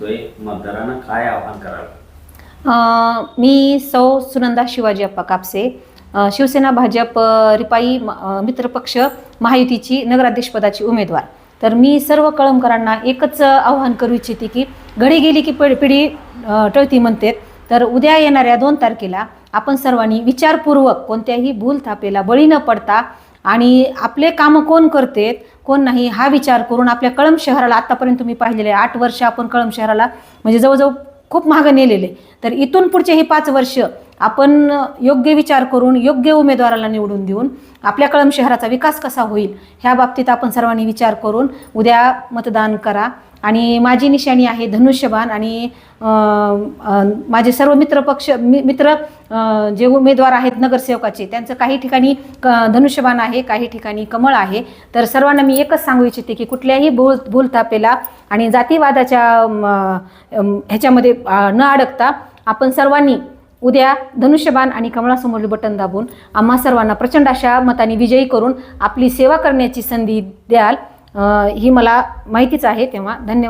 म्हणतोय मतदारांना काय आव्हान करावं मी सौ सुनंदा शिवाजी अप्पा कापसे शिवसेना भाजप रिपाई मित्रपक्ष महायुतीची नगराध्यक्षपदाची उमेदवार. तर मी सर्व कळमकरांना एकच आव्हान करू इच्छिते की घडी गेली की पिढी पिढी टळती म्हणते. तर उद्या येणाऱ्या दोन तारखेला आपण सर्वांनी विचारपूर्वक कोणत्याही भूल थापेला बळी न पडता आणि आपले कामं कोण करतेत कोण नाही हा विचार करून आपल्या कळम शहराला आत्तापर्यंत तुम्ही पाहिलेले आहे, आठ वर्ष आपण कळम शहराला म्हणजे जवळजवळ खूप महागं नेलेले. तर इथून पुढचे हे पाच वर्ष आपण योग्य विचार करून योग्य उमेदवाराला निवडून देऊन आपल्या कळम शहराचा विकास कसा होईल ह्या बाबतीत आपण सर्वांनी विचार करून उद्या मतदान करा. आणि माझी निशाणी आहे धनुष्यबाण आणि माझे सर्व मित्रपक्ष मि मित्र जे उमेदवार आहेत नगरसेवकाचे त्यांचं काही ठिकाणी क धनुष्यबाण आहे काही ठिकाणी कमळ आहे. तर सर्वांना मी एकच सांगू इच्छिते की कुठल्याही भूल भूलतापेला आणि जातीवादाच्या ह्याच्यामध्ये न अडकता आपण सर्वांनी उद्या धनुष्यबाण आणि कमळासमोरील बटन दाबून आम्हा सर्वांना प्रचंड अशा मताने विजयी करून आपली सेवा करण्याची संधी द्याल. ही मला माहितीच आहे तेव्हा धन्यवाद.